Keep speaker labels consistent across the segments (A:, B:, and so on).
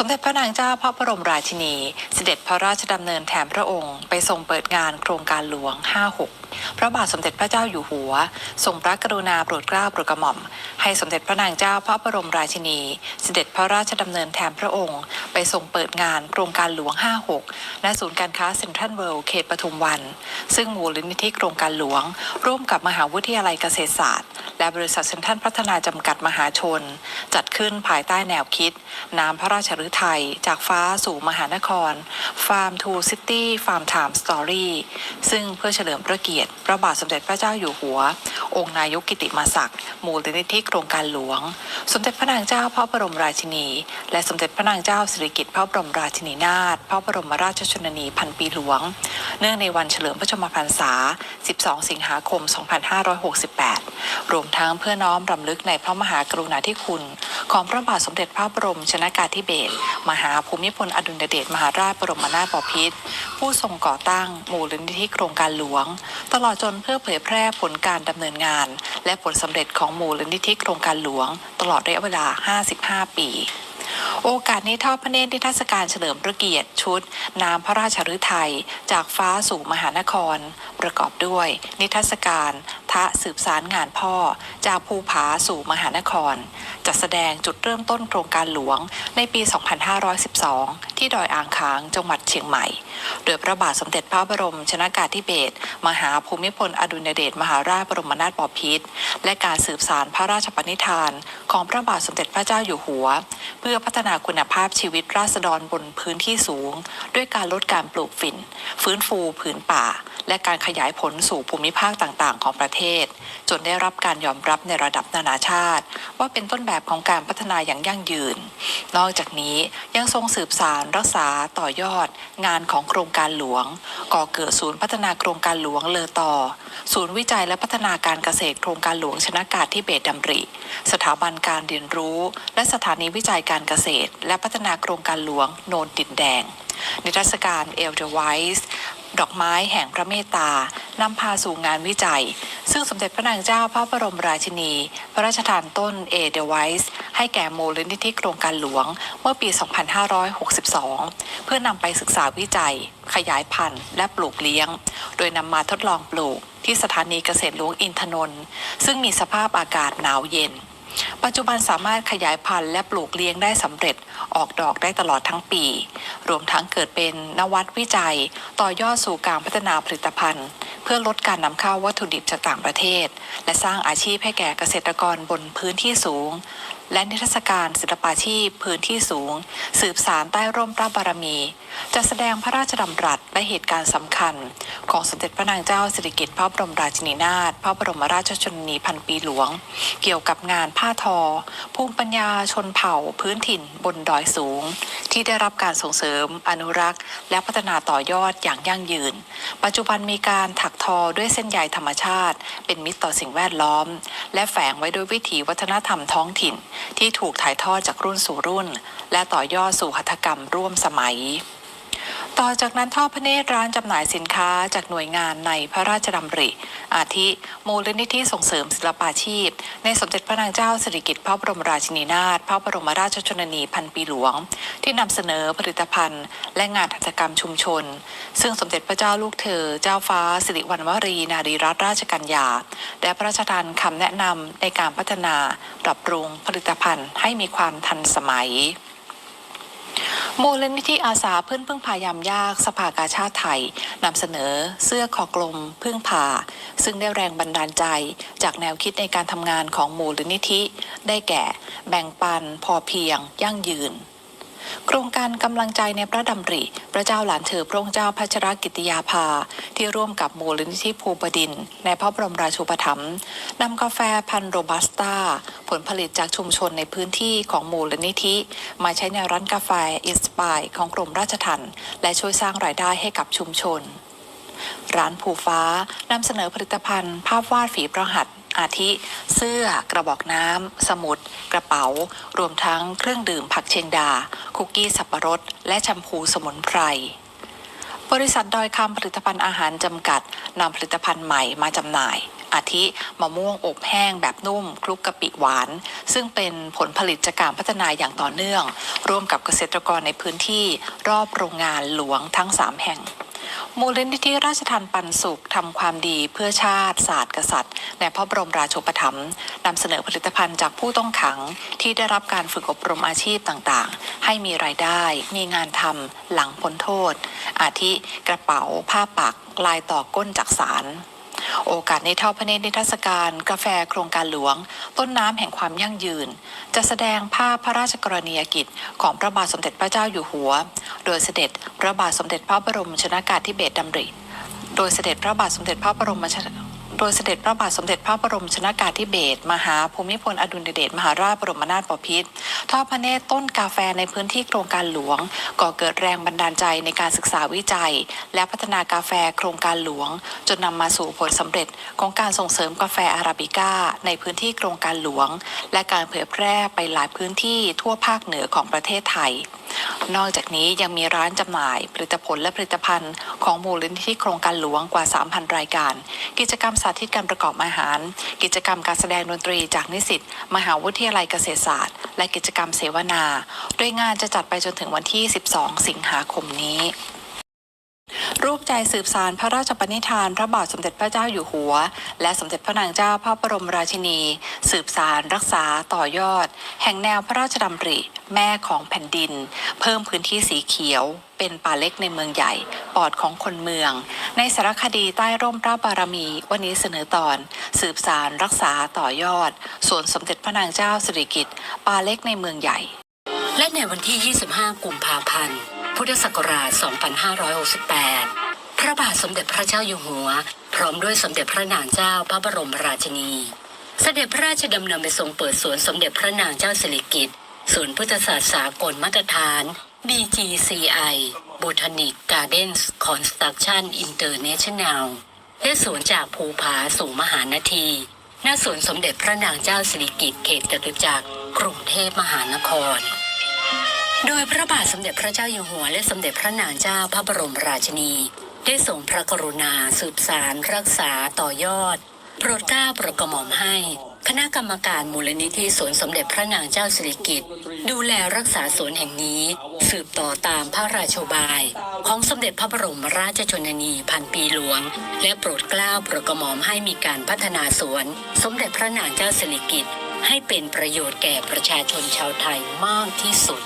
A: สมเด็จพระนางเจ้าพระบรมราชินี เสด็จพระราชดำเนินแทนพระองค์ ไปทรงเปิดงานโครงการหลวง 56 พระบาทสมเด็จพระเจ้าอยู่หัว ทรงพระกรุณาโปรดเกล้าโปรดกระหม่อม ให้สมเด็จพระนางเจ้าพระบรมราชินี เสด็จพระราชดำเนินแทนพระองค์ ไปทรงเปิดงานโครงการหลวง 56 ณ ศูนย์การค้าเซ็นทรัลเวิลด์เขตปทุมวัน ซึ่งมูลนิธิโครงการหลวง ร่วมกับมหาวิทยาลัยเกษตรศาสตร์ และบริษัทเซ็นทรัลพัฒนาจำกัดมหาชน จัดขึ้นภายใต้แนวคิด น้ำพระราชฤทัยจากฟ้าสู่มหานคร Farm to City Farm Time Story ซึ่งเพื่อเฉลิมพระเกียรติ พระบาทสมเด็จพระเจ้าอยู่หัว องค์นายกกิติมาศักดิ์มูลนิธิโครงการหลวง สมเด็จพระนางเจ้าพระบรมราชินี และสมเด็จพระนางเจ้าสิริกิติ์พระบรมราชินีนาถพระบรมราชชนนีพันปีหลวง เนื่องในวันเฉลิมพระชนมพรรษา 12 สิงหาคม 2568 รวมทั้งเพื่อน้อมรำลึกในพระมหากรุณาธิคุณ ของพระบาทสมเด็จพระบรมชนากาธิเบศรมหาภูมิพลอดุลยเดชมหาราชบรมนาถบพิตรผู้ทรงก่อตั้งมูลนิธิโครงการหลวง ตลอดจนเพื่อเผยแพร่ผลการดำเนินงาน และผลสำเร็จของมูลนิธิโครงการหลวง ตลอดระยะเวลา 55 ปีโอกาสนี้ทอดพระเนตรนิทรรศการเฉลิมพระเกียรติชุด น้ำพระราชฤทัยจากฟ้าสู่มหานคร ประกอบด้วย นิทรรศการ ทะสืบสารงานพ่อ จากภูผาสู่มหานคร จัดแสดงจุดเริ่มต้นโครงการหลวงในปี 2512 ที่ดอยอ่างค้างจังหวัดเชียงใหม่ โดยพระบาทสมเด็จพระบรมชนากาธิเบศรมหาภูมิพลอดุลยเดชมหาราชบรมนาถบพิตรและการสืบสารพระราชปณิธาน ของพระบาทสมเด็จพระเจ้าอยู่หัว เพื่อพัฒนาคุณภาพชีวิตราษฎรบนพื้นที่สูง ด้วยการลดการปลูกฝิ่น ฟื้นฟูผืนป่า และการขยายผลสู่ภูมิภาคต่างๆ ของประเทศ จนได้รับการยอมรับในระดับนานาชาติ ว่าเป็นต้นแบบของการพัฒนาอย่างยั่งยืน นอกจากนี้ยังทรงสืบสารรักษาต่อยอด งานของโครงการหลวง ก่อเกิดศูนย์พัฒนาโครงการหลวงเลอต่อ ศูนย์วิจัยและพัฒนาการเกษตรโครงการหลวงชนากาศที่เบตดำริ สถาบันการเรียนรู้ และสถานีวิจัยการเกษตร และพัฒนาโครงการหลวงโนนดินแดงนิทรรศการเอลเดไวส์ ดอกไม้แห่งพระเมตตานำพาสู่งานวิจัย ซึ่งสมเด็จพระนางเจ้าพระบรมราชินี พระราชทานต้นเอเดไวส์ให้แก่มูลนิธิโครงการหลวง เมื่อปี 2562 เพื่อนำไปศึกษาวิจัย ขยายพันธุ์ และปลูกเลี้ยง โดยนำมาทดลองปลูกที่สถานีเกษตรหลวงอินทนนท์ซึ่งมีสภาพอากาศหนาวเย็น ปัจจุบันสามารถขยายพันธุ์และปลูกเลี้ยงได้สำเร็จออกดอกได้ตลอดทั้งปี รวมทั้งเกิดเป็นนวัตวิจัย ต่อยอดสู่การพัฒนาผลิตภัณฑ์ เพื่อลดการนำเข้าวัตถุดิบจากต่างประเทศ และสร้างอาชีพให้แก่เกษตรกรบนพื้นที่สูง และนิทรรศการศิลปาชีพพื้นที่สูง สืบสารใต้ร่มพระบารมี จะแสดงพระราชดำรัสและเหตุการณ์สำคัญ ของสมเด็จพระนางเจ้าสิริกิติ์พระบรมราชินีนาถพระบรมราชชนนีพันปีหลวง เกี่ยวกับงานผ้าทอ ภูมิปัญญาชนเผ่าพื้นถิ่นบนดอยสูง ที่ได้รับการส่งเสริม อนุรักษ์ และพัฒนาต่อยอดอย่างยั่งยืน ปัจจุบันมีการถักทอด้วยเส้นใยธรรมชาติ เป็นมิตรต่อสิ่งแวดล้อม และแฝงไว้ด้วยวิถีวัฒนธรรมท้องถิ่นที่ถูกถ่ายทอดจากรุ่นสู่รุ่น และต่อยอดสู่หัตถกรรมร่วมสมัย ต่อจากนั้นทอดพระเนตรร้านจำหน่ายสินค้าจากหน่วยงานในพระราชดำริ อาทิ มูลนิธิส่งเสริมศิลปาชีพ ในสมเด็จพระนางเจ้าสิริกิติ์พระบรมราชินีนาถพระบรมราชชนนีพันปีหลวง ที่นำเสนอผลิตภัณฑ์ และงานหัตถกรรมชุมชน ซึ่งสมเด็จพระเจ้าลูกเธอ เจ้าฟ้าสิริวัณวรี นารีรัตนราชกัญญาได้พระราชทานคำแนะนำในการพัฒนาปรับปรุงผลิตภัณฑ์ให้มีความทันสมัย มูลนิธิอาสาเพื่อนพึ่งพายามยากสภากาชาติไทยนำเสนอเสื้อคอกลมพึ่งพา ซึ่งได้แรงบันดาลใจจากแนวคิดในการทำงานของมูลนิธิ ได้แก่ แบ่งปัน พอเพียง ยั่งยืน โครงการกำลังใจในพระดำริ พระเจ้าหลานเธอพระองค์เจ้าพัชรกิติยาภา ที่ร่วมกับมูลนิธิภูบดินทในพระบรมราชูปถัมภ์นำกาแฟพันธุ์โรบัสต้า ผลผลิตจากชุมชนในพื้นที่ของมูลนิธิ มาใช้ในร้านกาแฟอิสปายของกรมราชทัณฑ์และช่วยสร้างรายได้ให้กับชุมชน ร้านภูฟ้านำเสนอผลิตภัณฑ์ ภาพวาดฝีประหัต อาทิเสื้อกระบอกน้ำ สมุด กระเป๋า รวมทั้งเครื่องดื่มผักเชียงดา คุกกี้สับปะรด และแชมพูสมุนไพรบริษัทดอยคำผลิตภัณฑ์อาหารจำกัดนำผลิตภัณฑ์ใหม่มาจำหน่าย อาทิมะม่วงอบแห้งแบบนุ่ม คลุกกะปิหวาน ซึ่งเป็นผลผลิตจากการพัฒนาอย่างต่อเนื่อง ร่วมกับเกษตรกรในพื้นที่รอบโรงงานหลวงทั้ง 3 แห่ง มูลนิธิราชทันปันสุขทำความดีเพื่อชาติศาสตร์กษัตริย์ ในพระบรมราชูปถัมภ์นำเสนอผลิตภัณฑ์จากผู้ต้องขังที่ได้รับการฝึกอบรมอาชีพต่างๆ ให้มีรายได้ มีงานทำหลังพ้นโทษ อาทิกระเป๋าผ้าปัก ลายต่อก้นจากสาร โอกาสในเท่าพระเนตรนิทรรศการ กาแฟโครงการหลวง ต้นน้ำแห่งความยั่งยืน จะแสดงภาพพระราชกรณียกิจ ของพระบาทสมเด็จพระเจ้าอยู่หัว โดยเสด็จพระบาทสมเด็จพระบรมชนากาธิเบศรดำริ โดยเสด็จพระบาทสมเด็จพระบรมชน โดยเสด็จพระบาทสมเด็จพระบรมชนากาธิเบศรมหาภูมิพลอดุลยเดชมหาราชบรมนาถบพิตรทอดพระเนตรต้นกาแฟในพื้นที่โครงการหลวง ก่อเกิดแรงบันดาลใจในการศึกษาวิจัย และพัฒนากาแฟโครงการหลวง จนนำมาสู่ผลสำเร็จของการส่งเสริมกาแฟอาราบิก้า ในพื้นที่โครงการหลวง และการเผยแพร่ไปหลายพื้นที่ทั่วภาคเหนือของประเทศไทย นอกจากนี้ยังมีร้านจำหน่ายผลิตผลและผลิตภัณฑ์ของมูลนิธิโครงการหลวงกว่า 3,000 รายการ กิจกรรมสาธิตการประกอบอาหาร กิจกรรมการแสดงดนตรีจากนิสิตมหาวิทยาลัยเกษตรศาสตร์ และกิจกรรมเสวนา โดยงานจะจัดไปจนถึงวันที่ 12 สิงหาคมนี้ รูปใจสืบสารพระราชปณิธานพระบาทสมเด็จพระเจ้าอยู่หัว และสมเด็จพระนางเจ้าพระบรมราชินี สืบสารรักษาต่อยอด แห่งแนวพระราชดำริ แม่ของแผ่นดิน เพิ่มพื้นที่สีเขียว เป็นป่าเล็กในเมืองใหญ่ ปอดของคนเมือง ในสารคดีใต้ร่มพระบารมี วันนี้เสนอตอน สืบสารรักษาต่อยอดส่วนสมเด็จพระนางเจ้าสิริกิติ์ป่าเล็กในเมืองใหญ่
B: และในวันที่ 25 กุมภาพันธ์พุทธศักราช 2568 พระบาทสมเด็จพระเจ้าอยู่หัว พร้อมด้วยสมเด็จพระนางเจ้าพระบรมราชินี เสด็จพระราชดำเนินไปทรงเปิดสวนสมเด็จพระนางเจ้าสิริกิติ์ศูนย์พุทธศาสตร์สากลมาตรฐาน BGCI Botanic Gardens Construction International และสวนจากภูผาสู่มหานาทีหน้าสวนสมเด็จพระนางเจ้าสิริกิติ์เขตจตุจักรกรุงเทพมหานคร โดยพระบาทสมเด็จพระเจ้าอยู่หัวและสมเด็จพระนางเจ้าพระบรมราชินี ได้ทรงพระกรุณาสืบสารรักษาต่อยอด โปรดเกล้าโปรดกระหม่อมให้ คณะกรรมการมูลนิธิสวนสมเด็จพระนางเจ้าสิริกิติ์ดูแลรักษาสวนแห่งนี้ สืบต่อตามพระราชบาย ของสมเด็จพระบรมราชชนนีพันปีหลวง และโปรดเกล้าโปรดกระหม่อมให้มีการพัฒนาสวน สมเด็จพระนางเจ้าสิริกิติ์ให้เป็นประโยชน์แก่ประชาชนชาวไทยมากที่สุด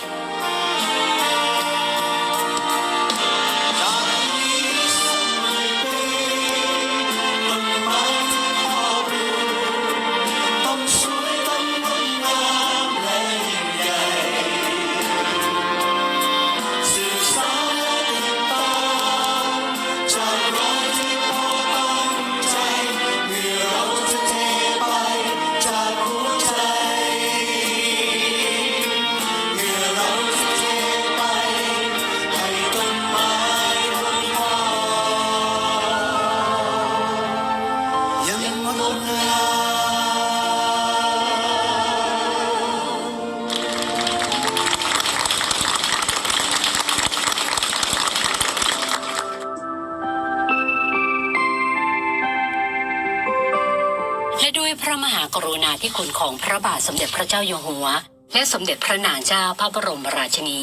B: ธิคุณของพระบาทสมเด็จพระเจ้าอยู่หัว และสมเด็จพระนางเจ้าพระบรมราชินี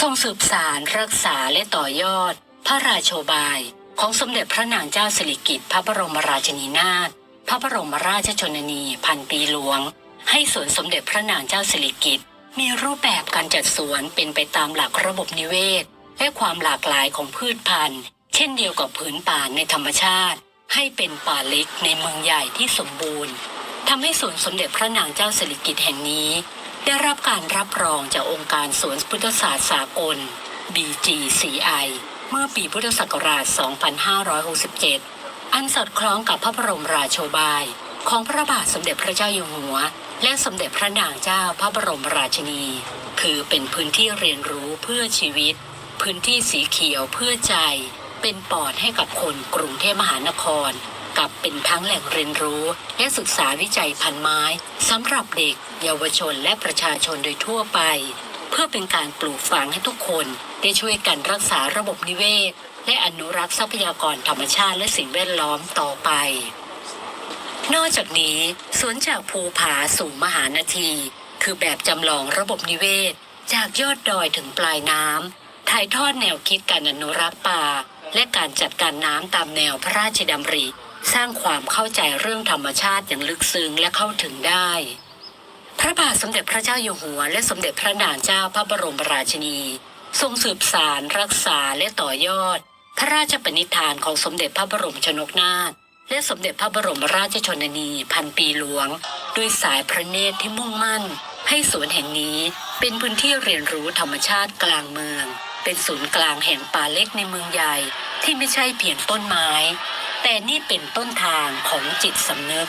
B: ทรงสืบสารรักษาและต่อยอด พระราโชบาย ของสมเด็จพระนางเจ้าสิริกิติ์พระบรมราชินีนาถพระบรมราชชนนีพันปีหลวง ให้สวนสมเด็จพระนางเจ้าสิริกิติ์มีรูปแบบการจัดสวนเป็นไปตามหลักระบบนิเวศ และความหลากหลายของพืชพันธุ์ เช่นเดียวกับผืนป่าในธรรมชาติ ให้เป็นป่าเล็กในเมืองใหญ่ที่สมบูรณ์ ทำให้สวนสมเด็จพระนางเจ้าสิริกิติ์แห่งนี้ ได้รับการรับรองจากองค์การสวนพุทธศาสตร์สากล BGCI เมื่อปีพุทธศักราช 2567 อันสอดคล้องกับพระบรมราโชบาย ของพระบาทสมเด็จพระเจ้าอยู่หัว และสมเด็จพระนางเจ้าพระบรมราชินี คือเป็นพื้นที่เรียนรู้เพื่อชีวิต พื้นที่สีเขียวเพื่อใจ เป็นปอดให้กับคนกรุงเทพมหานคร กับเป็นทั้งแหล่งเรียนรู้ และศึกษาวิจัยพันไม้สำหรับเด็ก เยาวชนและประชาชนโดยทั่วไป เพื่อเป็นการปลูกฝังให้ทุกคนได้ช่วยกันรักษาระบบนิเวศ และอนุรักษ์ทรัพยากรธรรมชาติและสิ่งแวดล้อมต่อไป นอกจากนี้สวนจากภูผาสู่มหานาที คือแบบจำลองระบบนิเวศ จากยอดดอยถึงปลายน้ำถ่ายทอดแนวคิดการอนุรักษ์ป่าและการจัดการน้ำตามแนวพระราชดำริ สร้างความเข้าใจเรื่องธรรมชาติอย่างลึกซึ้งและเข้าถึงได้ พระบาทสมเด็จพระเจ้าอยู่หัว และสมเด็จพระนางเจ้าพระบรมราชินี ทรงสืบสารรักษาและต่อยอด พระราชปณิธานของสมเด็จพระบรมชนกนาถและสมเด็จพระบรมราชชนนีพันปีหลวง ด้วยสายพระเนตรที่มุ่งมั่น ให้สวนแห่งนี้เป็นพื้นที่เรียนรู้ธรรมชาติกลางเมือง เป็นศูนย์กลางแห่งป่าเล็กในเมืองใหญ่ที่ไม่ใช่เพียงต้นไม้ แต่นี่เป็นต้นทางของจิตสำนึก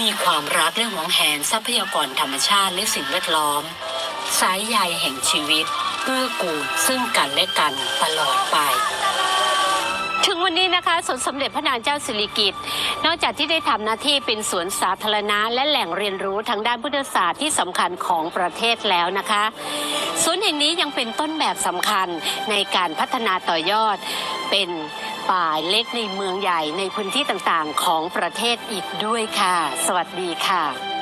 B: มีความรักและหวงแหนทรัพยากรธรรมชาติและสิ่งแวดล้อม สายใยแห่งชีวิตเพื่อกูลซึ่งกันและกันตลอดไป
C: ถึงวันนี้นะคะสวนสมเด็จพระนางเจ้าสิริกิติ์นอกจากที่ได้ทำหน้าที่เป็นสวนสาธารณะ และแหล่งเรียนรู้ทางด้านพุทธศาสตร์ที่สำคัญของประเทศแล้วนะคะสวนแห่งนี้ยังเป็นต้นแบบสำคัญในการพัฒนาต่อยอดเป็น ป่าเล็กในเมืองใหญ่ในพื้นที่ต่างๆ ของประเทศอีกด้วยค่ะ สวัสดีค่ะ